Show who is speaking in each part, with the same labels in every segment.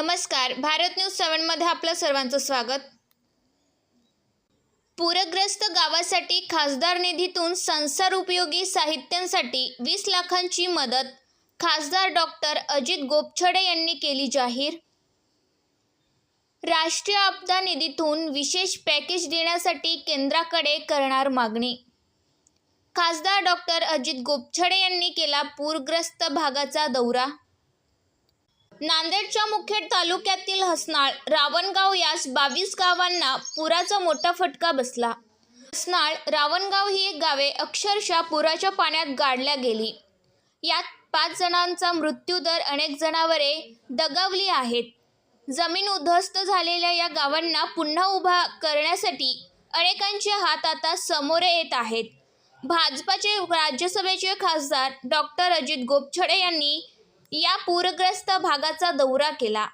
Speaker 1: नमस्कार. भारत न्यूज सेवनमध्ये आपलं सर्वांचं स्वागत. पूरग्रस्त गावासाठी खासदार निधीतून संसार उपयोगी साहित्यांसाठी वीस लाखांची मदत खासदार डॉक्टर अजित गोपछडे यांनी केली जाहीर. राष्ट्रीय आपदा निधीतून विशेष पॅकेज देण्यासाठी केंद्राकडे करणार मागणी. खासदार डॉक्टर अजित गोपछडे यांनी केला पूरग्रस्त भागाचा दौरा. नांदेडच्या मुखेड तालुक्यातील हसनाळ रावणगाव यास बावीस गावांना पुराचा मोठा फटका बसला. हसनाळ रावणगाव ही एक गावे अक्षरशः पुराच्या पाण्यात गाडल्या गेली. यात पाच जणांचा मृत्यू दर अनेक जनावरे दगावली आहेत. जमीन उद्ध्वस्त झालेल्या या गावांना पुन्हा उभा करण्यासाठी अनेकांचे हात आता समोर येत आहेत. भाजपाचे राज्यसभेचे खासदार डॉक्टर अजित गोपछडे यांनी या पूरग्रस्त भागाचा दौरा केला.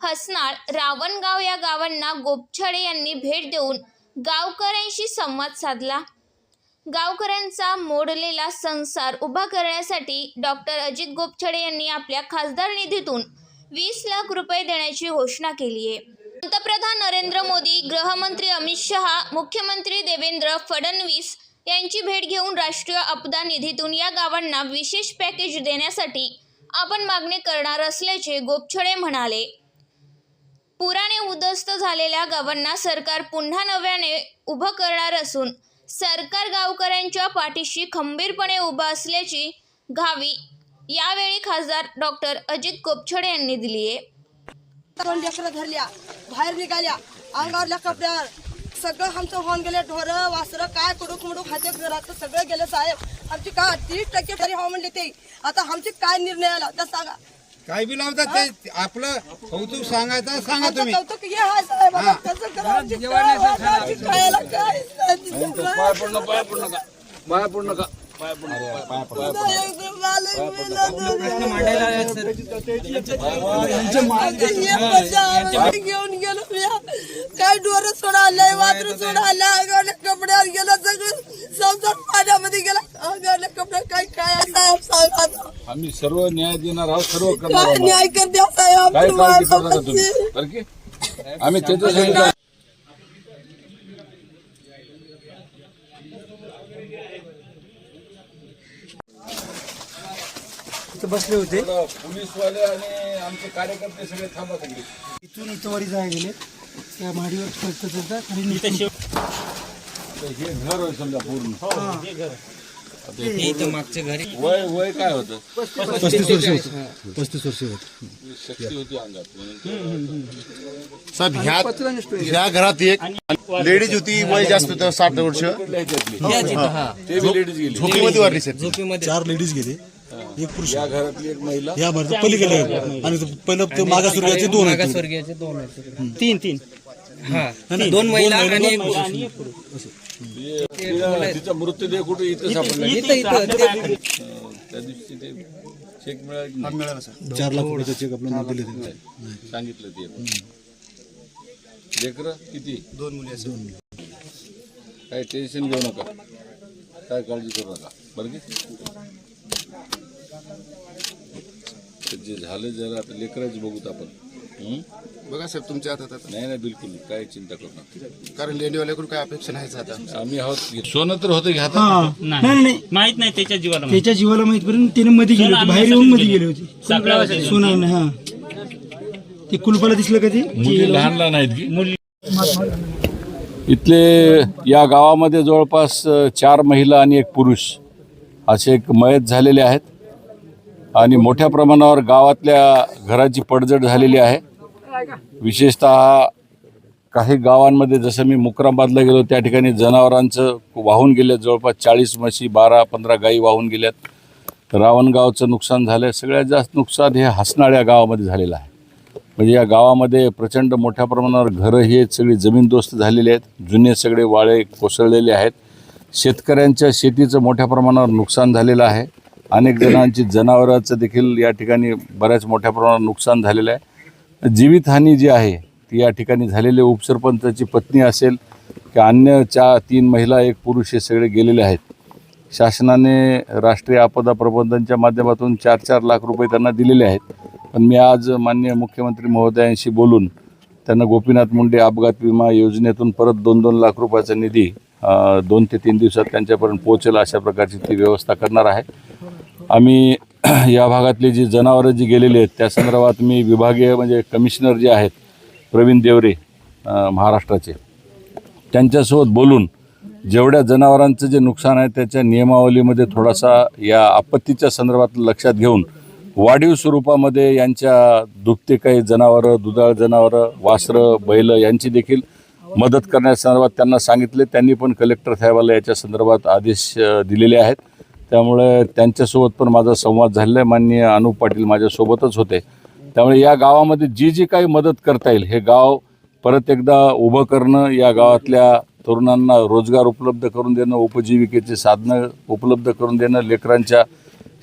Speaker 1: हसनाळ रावणगाव या गावांना गोपछडे यांनी भेट देऊन गावकऱ्यांशी संवाद साधला. गावकऱ्यांचा मोडलेला संसार उभा करण्यासाठी डॉक्टर अजित गोपछडे यांनी आपल्या खासदार निधीतून वीस लाख रुपये देण्याची घोषणा केली आहे. पंतप्रधान नरेंद्र मोदी गृहमंत्री अमित शहा मुख्यमंत्री देवेंद्र फडणवीस यांची भेट घेऊन राष्ट्रीय आपदा निधीतून या गावांना विशेष पॅकेज देण्यासाठी आपण मागणी करणार असल्याचे गोपछडे म्हणाले. पुराने उद्ध्वस्त झालेल्या गावांना सरकार पुन्हा नव्याने उभं करणार असून सरकार गावकऱ्यांच्या पाठीशी खंबीरपणे उभं असल्याची घावी यावेळी खासदार डॉक्टर अजित गोपछडे यांनी दिली आहे
Speaker 2: धरल्या बाहेर निघाल्या अंगावरल्या कपड्यावर सगळं आमचं होऊन गेले ढोरं वासरं काय कुडूक मुडूक खाते घरात सगळं गेलं साहेब. आमची काय तीस टक्के तरी हो म्हणले ते. आता आमची काय निर्णय आला तर सांगा.
Speaker 3: काय बी लावतात ते आपलं कौतुक सांगायचं सांगा तुम्ही.
Speaker 2: कौतुक हे आहे साहेब आता कसं करा आमची काय वाट, आमची खायला काय
Speaker 4: पाय पडू नका पाय पडू नका. पाय पडू नका. पाय पडू नका. पाय पडू
Speaker 2: एकदम मालक मेला घेऊन गेलो काय डोर सोडायला अंगावल्या कपड्यावर गेलो सगळं. पाण्यामध्ये गेला. अंगावल्या काय काय आहे साहेब सांगा आता.
Speaker 4: आम्ही सर्व न्याय देणार आहोत सर्व करणार
Speaker 2: काय
Speaker 4: आहोत.
Speaker 2: न्याय साहेब
Speaker 4: काय काळजी तुम्ही. बरं की आम्ही त्याच्यासाठी काय-
Speaker 5: बसले होते.
Speaker 4: पोलीसवाले आणि आमचे कार्यकर्ते सगळे थांबा सगळे.
Speaker 5: इथून इथं वरी जाय गेले त्या माडीवर चढता चढता खाली निघून-
Speaker 4: तर हे घर होय समजा पूर्ण. आता हे पूर्ण- वय वय काय होतं?
Speaker 5: पस्तीस वर्ष होत. पस्तीस वर्ष होत.
Speaker 4: शक्ती होती अंगात. म्हणून
Speaker 3: साहेब ह्या ह्या घरात एक लेडीज होती वय जास्त होतं साठ वर्ष.
Speaker 4: कुठल्या ह्याच्यातली? ते बी लेडीज गेली.
Speaker 3: झोपीमध्ये वारली साहेब.
Speaker 5: चार लेडीज गेले एक पुरुष.
Speaker 4: या घरातली एक महिला.
Speaker 5: या भरत पलीकडे आणि तो पहिलं ते मागासवर्गीयाचे दोन आहेत.
Speaker 6: दोन आहेत. तीन तीन. हा. दोन महिला आणि एक पुरुष
Speaker 4: तिला- तिचा मृतदेह कुठे? इथं सापडला.
Speaker 6: इथं इथं ते-
Speaker 4: अं, त्या दिवशी ते चेक मिळाला की नाही?
Speaker 5: चार लाख रुपयाचा चेक आपल्याला दिले ते.
Speaker 4: सांगितलं ते. लेकर किती?
Speaker 3: दोन मुली
Speaker 4: काय टेन्शन घेऊ नका. काय काळजी करू नका. बरं की? जे झालं जरा आता लेकरच बघूत आपण. हं?
Speaker 3: बघा साहेब तुमच्या हातात आता.
Speaker 4: नाही नाही बिलकुल काय चिंता करू नका.
Speaker 3: कारण लेंडीवाल्याकडून काय अपेक्षा नाही आता.
Speaker 4: आम्ही आहोत. सोनं तर होतं घ्या
Speaker 7: नाही नाही माहीत नाही त्याच्या जीवाला माहीत.
Speaker 5: त्याच्या जीवाला माहीत पर्यंत त्याने मध्ये गेले होते बाहेर येऊन मध्ये गेले? होते. सोना हा. ते कुलपाला दिसलं का ते?
Speaker 4: मुली लहान लहान आहेत की? इथले या गावामध्ये जवळपास अ, चार महिला आणि एक पुरुष असे एक मयत झालेले आहेत. आणि मोठ्या प्रमाणावर गावातल्या घराची पडझड झालेली आहे. विशेषतः काही गावांमध्ये जसं मी मुक्राबादला गेलो त्या ठिकाणी जनावरांचं वाहून गेले जवळपास चाळीस म्हशी बारा पंधरा गायी वाहून गेल्यात. रावणगावचं नुकसान झालं आहे सगळ्यात जास्त नुकसान हे हसनाळ या गावामध्ये झालेलं आहे. म्हणजे या गावामध्ये प्रचंड मोठ्या प्रमाणावर घरं हे सगळी जमीनदोस्त झालेली आहेत जुने सगळे वाळे कोसळलेले आहेत. शेतकऱ्यांच्या शेतीचं मोठ्या प्रमाणावर नुकसान झालेलं आहे. अनेक जणांची जनावरांचं देखील या ठिकाणी बऱ्याच मोठ्या प्रमाणावर नुकसान झालेलं आहे. जीवितहानी जी आहे ती या ठिकाणी झालेली उपसरपंचाची पत्नी असेल की अन्य चा तीन महिला एक पुरुष हे सगळे गेलेले आहेत. शासनाने राष्ट्रीय आपदा प्रबंधनच्या माध्यमातून चार चार लाख रुपये त्यांना दिलेले आहेत. पण मी आज माननीय मुख्यमंत्री महोदयांशी बोलून त्यांना गोपीनाथ मुंडे अपघात विमा योजनेतून परत दोन दोन लाख रुपयाचा निधी दोन ते तीन दिवसात त्यांच्यापर्यंत पोहोचेल अशा प्रकारची ती व्यवस्था करणार आहे. आम्ही या भागातली जी जनावरं जी गेलेली आहेत त्या संदर्भात मी विभागीय म्हणजे कमिशनर जे आहेत प्रवीण देवरे महाराष्ट्राचे त्यांच्यासोबत बोलून जेवढ्या जनावरांचं जे नुकसान आहे त्याच्या नियमावलीमध्ये थोडासा या आपत्तीच्या संदर्भात लक्षात घेऊन वाढीव स्वरूपामध्ये यांच्या दुभते काही जनावरं दुधाळ जनावरं वासरं बैल यांची देखील मदत करण्यासंदर्भात त्यांना सांगितले. त्यांनी पण कलेक्टर साहेबाला याच्या संदर्भात आदेश दिलेले आहेत. त्यामुळे त्यांच्यासोबत पण माझा संवाद झालेला आहे. माननीय अनुप पाटील माझ्यासोबतच होते. त्यामुळे या गावामध्ये जी जी काही मदत करता येईल हे गाव परत एकदा उभं करणं या गावातल्या तरुणांना रोजगार उपलब्ध करून देणं उपजीविकेची साधनं उपलब्ध करून देणं लेकरांच्या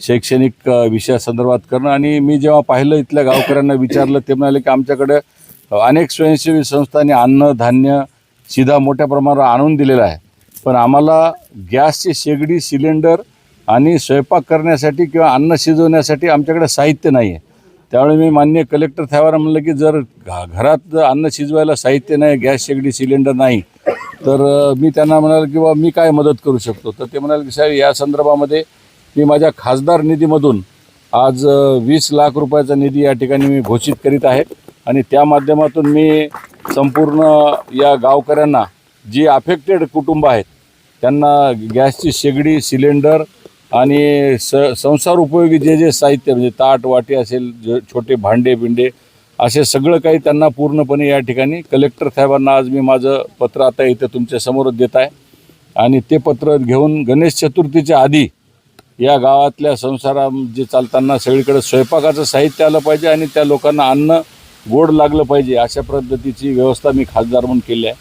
Speaker 4: शैक्षणिक विषयासंदर्भात करणं. आणि मी जेव्हा पाहिलं इथल्या गावकऱ्यांना विचारलं ते म्हणाले की आमच्याकडे अनेक स्वयंसेवी संस्थांनी अन्न धान्य सीधा मोठ्या प्रमाणावर आणून दिलेलं आहे. पण आम्हाला गॅसची शेगडी सिलेंडर आणि स्वयंपाक करण्यासाठी किंवा अन्न शिजवण्यासाठी आमच्याकडे साहित्य नाही आहे. त्यामुळे मी मान्य कलेक्टर साहेबांना म्हणलं की जर घा घरात अन्न शिजवायला साहित्य नाही गॅस शेगडी सिलेंडर नाही तर मी त्यांना म्हणाल की बा मी काय मदत करू शकतो? तर ते म्हणाले की साहेब या संदर्भामध्ये मी माझ्या खासदार निधीमधून आज वीस लाख रुपयाचा निधी या ठिकाणी मी घोषित करीत आहे आणि त्या माध्यमातून मी संपूर्ण या गावकऱ्यांना जी अफेक्टेड कुटुंब आहेत त्यांना गॅसची शेगडी सिलेंडर आणि स संसार उपयोगी जे जे साहित्य म्हणजे ताट वाटी असेल जे छोटे भांडे बिंडे असे सगळं काही त्यांना पूर्णपणे या ठिकाणी कलेक्टर साहेबांना आज मी माझं पत्र आता इथं तुमच्यासमोर देत आहे. आणि ते पत्र घेऊन गणेश चतुर्थीच्या आधी या गावातल्या संसारा जे चालताना सगळीकडे स्वयंपाकाचं साहित्य आलं पाहिजे आणि त्या लोकांना अन्न गोड लागलं पाहिजे अशा पद्धतीची व्यवस्था मी खासदार म्हणून केली आहे.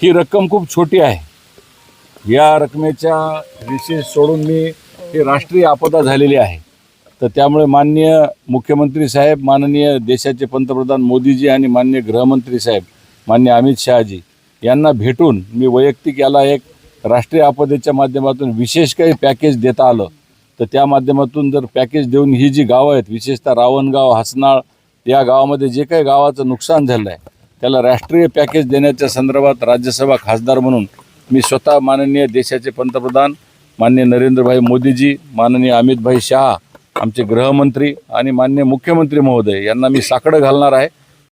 Speaker 4: ही रक्कम खूप छोटी आहे. या रकमेच्या विशेष सोडून मी ही राष्ट्रीय आपदा झालेली आहे. तर त्यामुळे माननीय मुख्यमंत्री साहेब माननीय देशाचे पंतप्रधान मोदीजी आणि माननीय गृहमंत्री साहेब माननीय अमित शहाजी यांना भेटून मी वैयक्तिक याला एक राष्ट्रीय आपदेच्या माध्यमातून विशेष काही पॅकेज देता आलं. तर त्या माध्यमातून जर पॅकेज देऊन ही जी गावं आहेत विशेषतः रावणगाव हसनाळ या गावामध्ये जे काही गावाचं नुकसान झालं आहे त्याला राष्ट्रीय पॅकेज देण्याच्या संदर्भात राज्यसभा खासदार म्हणून मी स्वतः माननीय देशाचे पंतप्रधान माननीय नरेंद्रभाई मोदीजी माननीय अमितभाई शहा आमचे गृहमंत्री आणि मान्य मुख्यमंत्री महोदय यांना मी साकडं घालणार आहे.